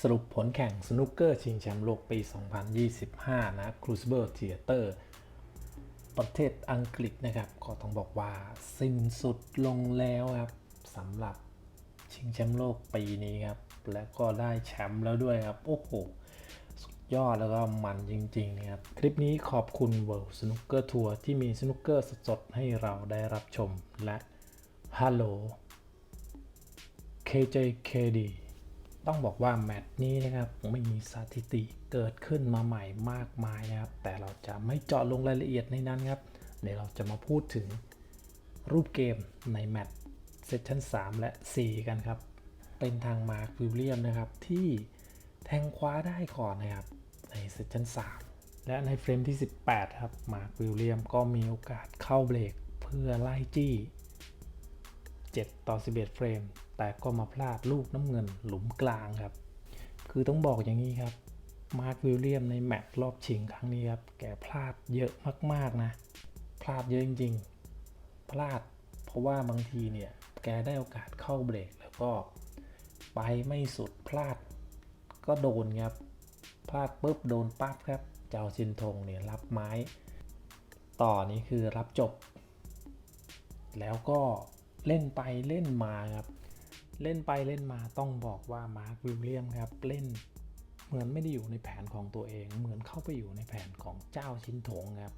สรุปผลแข่งสนุกเกอร์ชิงแชมป์โลกปี 2025 นะ Crucible Theater ประเทศอังกฤษนะครับ ก็ต้องบอกว่าสิ้นสุดลงแล้วครับสำหรับชิงแชมป์โลกปีนี้ครับ และก็ได้แชมป์แล้วด้วยครับ โอ้โห สุดยอดแล้วก็มันจริงๆนะครับ คลิปนี้ขอบคุณ World Snooker Tour ที่มีสนุกเกอร์สดๆ ให้เราได้รับชมและฮัลโหล KJKD ต้องบอกว่าแมตช์นี้นะครับไม่มีสถิติเกิดขึ้นมาใหม่มากมายนะครับ แต่เราจะไม่เจาะลงรายละเอียดในนั้นครับเดี๋ยวเราจะมาพูดถึงรูปเกมในแมตช์เซสชั่น 3 และ 4 กันครับ เป็นทางมาร์ควิลเลียมนะครับ ที่แทงคว้าได้ก่อนนะครับ ในเซสชั่น 3 และในเฟรมที่ 18 ครับ มาร์ควิลเลียมก็มีโอกาสเข้าเบรกเพื่อไล่จี้ 7 ต่อ 11 เฟรม แต่ก็มาพลาดลูกน้ำเงินหลุมกลางครับ คือต้องบอกอย่างนี้ครับ มาร์ควิลเลียมในแมตช์รอบชิงครั้งนี้ครับ แกพลาดเยอะมาก ๆ นะ พลาดเยอะจริง ๆ พลาด เพราะว่าบางทีเนี่ย แกได้โอกาสเข้าเบรกแล้วก็ไปไม่สุดพลาด ก็โดนครับ พลาดปุ๊บโดนปั๊บครับ เจ้าชินทงเนี่ยรับไม้ ต่อนี้คือรับจบ แล้วก็เล่นไปเล่นมาครับ เล่นไปเล่นมาต้องบอกว่ามาร์ควิลเลียมครับเล่นเหมือนไม่ได้อยู่ในแผนของตัวเอง เหมือนเข้าไปอยู่ในแผนของเจ้าชินถงครับ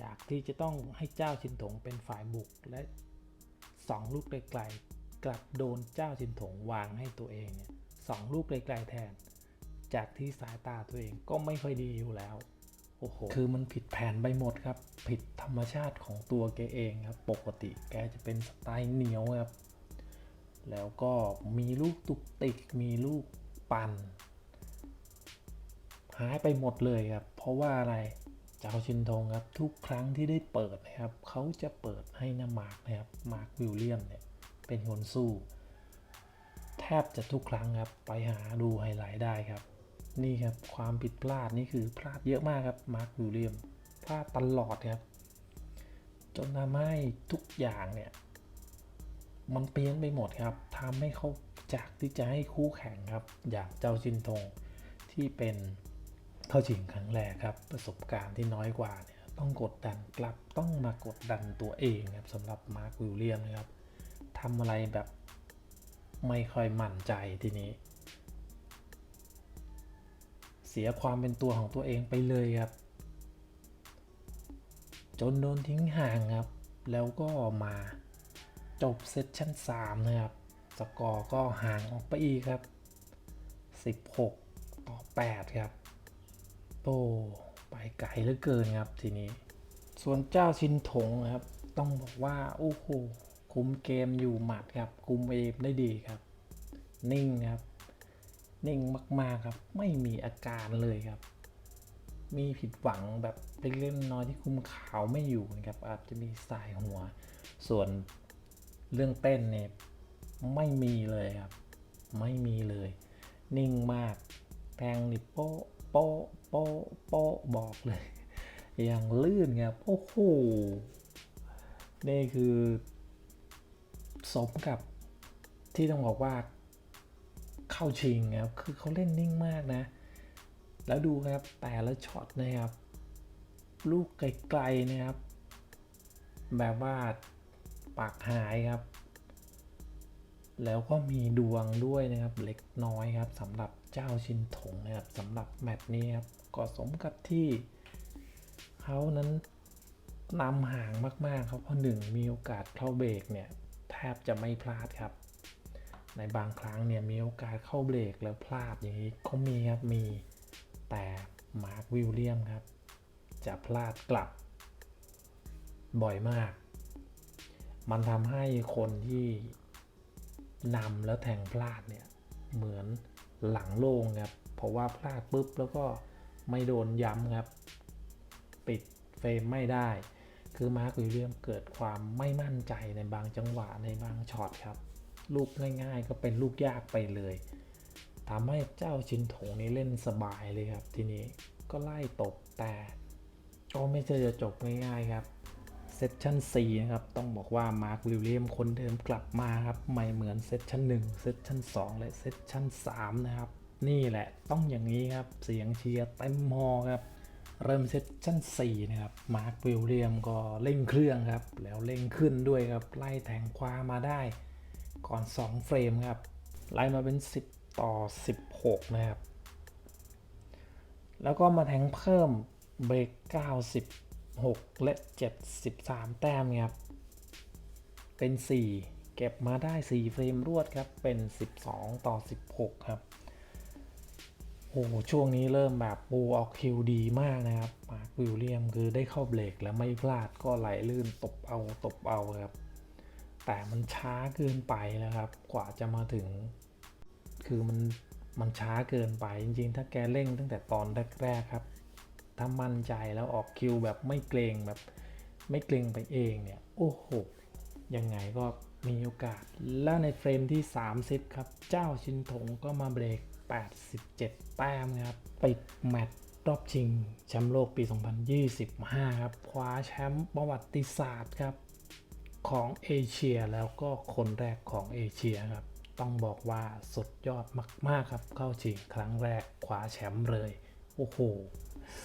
จากที่จะต้องให้เจ้าชินถงเป็นฝ่ายบุกและสองลูกไกลๆกลับโดนเจ้าชินถงวางให้ตัวเองเนี่ยสองลูกไกลๆแทน จากที่สายตาตัวเองก็ไม่ค่อยดีอยู่แล้วโอ้โหคือมันผิดแผนไปหมดครับ ผิดธรรมชาติของตัวแกเองครับ ปกติแกจะเป็นสไตล์เหนียวครับ แล้วก็มีลูกตุกติก มีลูกปันหายไปหมดเลยครับ เพราะว่าอะไรเจ้าชินทงครับ ทุกครั้งที่ได้เปิดนะครับ เขาจะเปิดให้นามาร์กนะครับ มาร์ควิลเลียมเนี่ย เป็นคนสู้ แทบจะทุกครั้งครับ ไปหาดูไฮไลท์ได้ครับ นี่ครับ ความผิดพลาดนี่คือพลาดเยอะมากครับ มาร์ควิลเลียม พลาดตลอดครับ จนทำให้ทุกอย่างเนี่ย มันเปลี่ยนไปหมดครับทำให้เขาจากที่จะให้คู่แข่งครับ อย่างเจ้าชินทงที่เป็นเข้าชิงครั้งแรกครับ ประสบการณ์ที่น้อยกว่าเนี่ยต้องกดดันกลับต้องมากดดันตัวเองครับสำหรับมาร์ควิลเลียมนะครับทำอะไรแบบไม่ค่อยมั่นใจทีนี้ เสียความเป็นตัวของตัวเองไปเลยครับ จนโดนทิ้งห่างครับ แล้วก็มา จบเซสชั่น3นะครับ สกอร์ก็ห่างออกไปอีกครับ 16 ต่อ 8 ครับโอ้ไปไกลเหลือเกินครับทีนี้ ส่วนเจ้าชินถงนะครับ ต้องบอกว่า โอ้โห คุมเกมอยู่หมัดครับ คุมเอมได้ดีครับ นิ่งครับ นิ่งมาก ๆ ครับ ไม่มีอาการเลยครับ มีผิดหวังแบบเล็กๆน้อยๆที่คุมขาวไม่อยู่นะครับ อาจจะมีสายหัว ส่วน เรื่องเต้นเนี่ยไม่มีเลยครับ ไม่มีเลย นิ่งมากแทงนี่โป๊ะโป๊ะโป๊ะโป๊ะบอกเลย อย่างลื่นครับโอ้โหนี่คือ สมกับที่ต้องบอกว่าเข้าชิงครับ คือเขาเล่นนิ่งมากนะ แล้วดูครับแต่ละช็อตนะครับ ลูกไกลๆนะครับ แบบว่า ปากหายครับ แล้วก็มีดวงด้วยนะครับเล็กน้อยครับสำหรับเจ้าชินถงนะครับสำหรับแมตช์นี้ครับก็สมกับที่เขานั้นนำห่างมากๆครับเพราะหนึ่งมีโอกาสเข้าเบรกเนี่ยแทบจะไม่พลาดครับ ในบางครั้งเนี่ยมีโอกาสเข้าเบรกแล้วพลาดอย่างนี้ก็มีครับมีแต่มาร์ควิลเลียมครับ จะพลาดกลับบ่อยมาก มันทำให้คนที่นำแล้วแทงพลาดเนี่ย เหมือนหลังโล่งครับ เพราะว่าพลาดปุ๊บแล้วก็ไม่โดนย้ำครับ ปิดเฟรมไม่ได้ คือมาร์ควิลเลียมเกิดความไม่มั่นใจในบางจังหวะในบางช็อตครับ ลูกง่ายๆก็เป็นลูกยากไปเลยทำให้เจ้าชินโถงนี้เล่นสบายเลยครับ ทีนี้ก็ไล่ตบแต่ก็ไม่ใช่จะจบง่ายๆครับ เซสชัน4นะครับ ต้องบอกว่ามาร์ควิลเลียมคนเดิมกลับมาครับ ไม่เหมือนเซสชัน1เซสชัน2และเซสชัน3นะครับ นี่แหละต้องอย่างนี้ครับ เสียงเชียร์เต็มฮอครับ เริ่มเซสชัน4นะครับ มาร์ควิลเลียมก็เร่งเครื่องครับ แล้วเร่งขึ้นด้วยครับ ไล่แทงคว้ามาได้ ก่อน 2 เฟรมครับ ไล่มาเป็น 10 ต่อ 16 นะครับ แล้วก็มาแทงเพิ่มเบรก90 6 และ 73 แต้มครับ เป็น 4 เก็บมาได้ 4 เฟรมรวดครับ เป็น 12 ต่อ 16 ครับ โอ้ช่วงนี้เริ่มแบบปูออกคิวดีมากนะครับมาร์ควิลเลียมคือได้เข้าเบรกแล้วไม่พลาดก็ไหลลื่นตบเอาตบเอาครับ แต่มันช้าเกินไปแล้วครับ กว่าจะมาถึง คือมันมันช้าเกินไปจริงๆ ถ้าแกเร่งตั้งแต่ตอนแรกๆครับ ถ้ามั่นใจแล้วออกคิวแบบไม่เกรงแบบไม่เกรงไปเองเนี่ย โอ้โห ยังไงก็มีโอกาส แล้วในเฟรมที่ 30 ครับ เจ้าชินถงก็มาเบรก 87 แต้มครับปิดแมตช์รอบชิงแชมป์โลกปี 2025 ครับ คว้าแชมป์ประวัติศาสตร์ครับ ของเอเชียแล้วก็คนแรกของเอเชียครับ ต้องบอกว่าสุดยอดมาก ๆ ครับ เข้าชิงครั้งแรกคว้าแชมป์เลย โอ้โห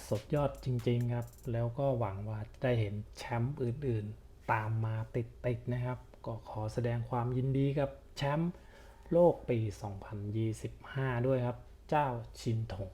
สดยอดจริง ๆ ครับ แล้วก็หวังว่าจะได้เห็นแชมป์อื่นๆ ตามมาติด ๆ นะครับ ก็ขอแสดงความยินดีกับแชมป์โลกปี 2025 ด้วยครับ เจ้าชินถง